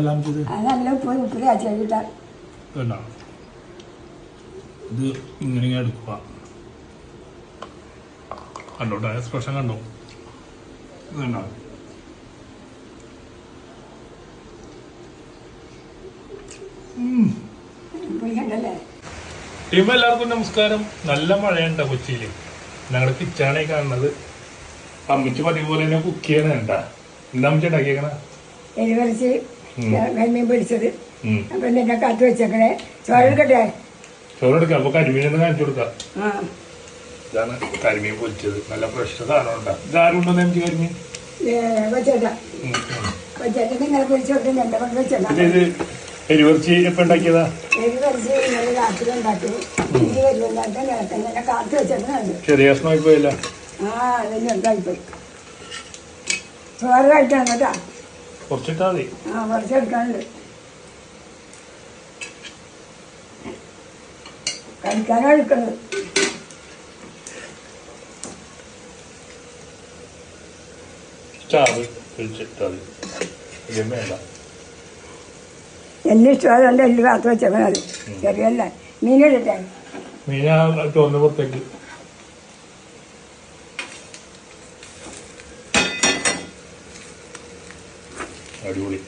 എല്ലാം ചെയ്ത് അത് നല്ല ഉപ്പ് ഉപ്പ് കാച്ചിട്ടാ ഇത് ഇങ്ങനെ എടുക്കുക കണ്ടോട്ടെ എക്സ്പ്രഷൻ കണ്ടോ? ടീം എല്ലാവർക്കും നമസ്കാരം. നല്ല മഴയുണ്ട കൊച്ചിയിൽ ഞങ്ങളുടെ കിച്ചാണേ കാണുന്നത്. അമ്മച്ച് പതിവ് പോലെ തന്നെ കുക്ക് ചെയ്യണ എന്താ അമ്മച്ചി ഉണ്ടാക്കിയേക്കണ? എരിവരച്ച്. കരിമീൻ പൊരിച്ചത്. അപ്പൊ നിന്നെ കാത്തു വെച്ചേക്കണേ. ചോറെടുക്കട്ടെ ചോറെടുക്കാം. അപ്പൊ കരിമീൻ കാണിച്ചു കൊടുക്കാം. ആ. ഇതാണ് കരിമീൻ പൊരിച്ചത്. നല്ല ഫ്രഷ് സാധനം ഉണ്ടാ? ഇതാരും ഉണ്ടോ എം കരിമീൻ? ഏ, വെച്ചേട്ടാ. ഉം, ഉം. വെച്ചേട്ടൻ നിങ്ങളെ പൊരിച്ചു കൊടുത്ത് എന്റെ കൊണ്ട് വെച്ചേട്ടാ. എരിവർച്ചി എപ്പോ ഉണ്ടാക്കിയതാ? എരിവരച്ച് ഇന്നലെ രാത്രി ഉണ്ടാക്കി. ഇനി വരുന്നുണ്ടാക്കി നിലത്തെ നിന്നെ കാത്തു വെച്ചേക്കണുണ്ട് ചെറിയ കഷ്ണമായി പോയില്ല. ആ അതിന് എന്തായിപ്പോയി ചോറ് കഴിക്കണം കേട്ടാ. കുറച്ചിട്ടാ മതി ആ കുറച്ചെടുക്കാനുണ്ട്. കഴിക്കാനാ എടുക്കുന്നത് ചാറ് കഴിച്ചിട്ടാ മതി ഇതും വേണ്ട എന്നെ ഇഷ്ടമായതുകൊണ്ട് എല്ലാം കാത്തു വെച്ചേക്കണം അത് ചെറിയല്ല മീനെടുത്തേ. മീനാ തോന്നുമ്പോഴത്തേക്ക് പുറത്തേക്ക്. അടിപൊളി.